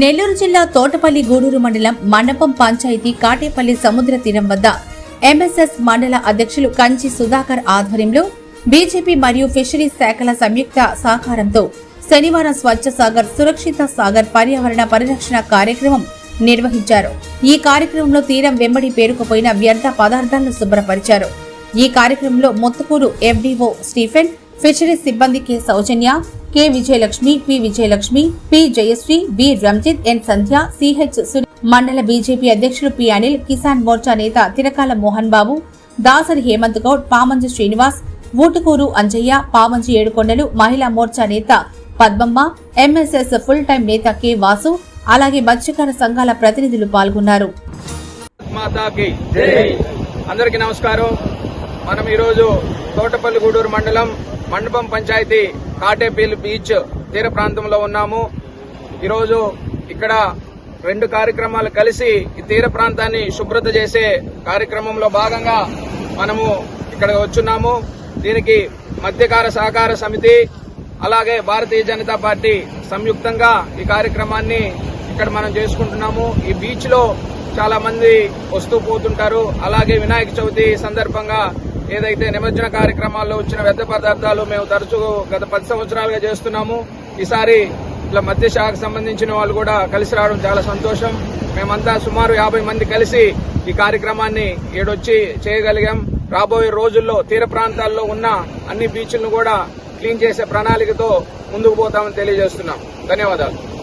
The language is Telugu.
నెల్లూరు జిల్లా తోటపల్లి గూడూరు మండలం మండపం పంచాయతీ కాటేపల్లి సముద్ర తీరం వద్ద ఎంఎస్ఎస్ మండల అధ్యక్షులు కంచి సుధాకర్ ఆధ్వర్యంలో బీజేపీ మరియు ఫిషరీస్ శాఖల సంయుక్త సహకారంతో శనివారం స్వచ్ఛ సాగర్ సురక్షిత సాగర్ పర్యావరణ పరిరక్షణ కార్యక్రమం నిర్వహించారు. ఈ కార్యక్రమంలో తీరం వెంబడి పేరుకుపోయిన వ్యర్థ పదార్థాలను శుభ్రపరిచారు. ఈ కార్యక్రమంలో ముత్తుకూరు ఎఫ్డీఓ స్టీఫెన్ ఫిషరీస్ సిబ్బంది K Soujanya K Vijayalakshmi P Vijayalakshmi P Jayasri B Ranjith N Sandhya CH Sunil. మండల బీజేపీ అధ్యక్షుడు పి అనిల్ కిసాన్ మోర్చా నేత తిరకాల మోహన్ బాబు దాసరి హేమంత్ గౌడ్ పామంజు శ్రీనివాస్ ఊటుకూరు అంజయ్య పామంజి ఏడుకొండలు మహిళా మోర్చా నేత పద్మమ్మ ఎంఎస్ఎస్ ఫుల్ టైం నేత కె వాసు అలాగే మత్స్యకార సంఘాల ప్రతినిధులు పాల్గొన్నారు. అందరికీ నమస్కారం. మనం ఈరోజు తోటపల్లి గూడూరు మండలం మండపం పంచాయతీ కాటేపల్లి బీచ్ తీర ప్రాంతంలో ఉన్నాము. ఈరోజు ఇక్కడ రెండు కార్యక్రమాలు కలిసి ఈ తీర ప్రాంతాన్ని శుభ్రత చేసే కార్యక్రమంలో భాగంగా మనము ఇక్కడ వచ్చున్నాము. దీనికి మధ్యకార సహకార సమితి అలాగే భారతీయ జనతా పార్టీ సంయుక్తంగా ఈ కార్యక్రమాన్ని ఇక్కడ మనం చేసుకుంటున్నాము. ఈ బీచ్లో చాలా మంది వస్తూ పోతుంటారు. అలాగే వినాయక చవితి సందర్భంగా ఏదైతే నిమజ్జన కార్యక్రమాల్లో వచ్చిన వ్యర్థ పదార్థాలు మేము తరచూ గత పది సంవత్సరాలుగా చేస్తున్నాము. ఈసారి ఇట్లా మత్స్య శాఖకు సంబంధించిన వాళ్ళు కూడా కలిసి రావడం చాలా సంతోషం. మేమంతా సుమారు యాభై మంది కలిసి ఈ కార్యక్రమాన్ని ఏడొచ్చి చేయగలిగాం. రాబోయే రోజుల్లో తీర ప్రాంతాల్లో ఉన్న అన్ని బీచ్లను కూడా క్లీన్ చేసే ప్రణాళికతో ముందుకు పోతామని తెలియజేస్తున్నాం. ధన్యవాదాలు.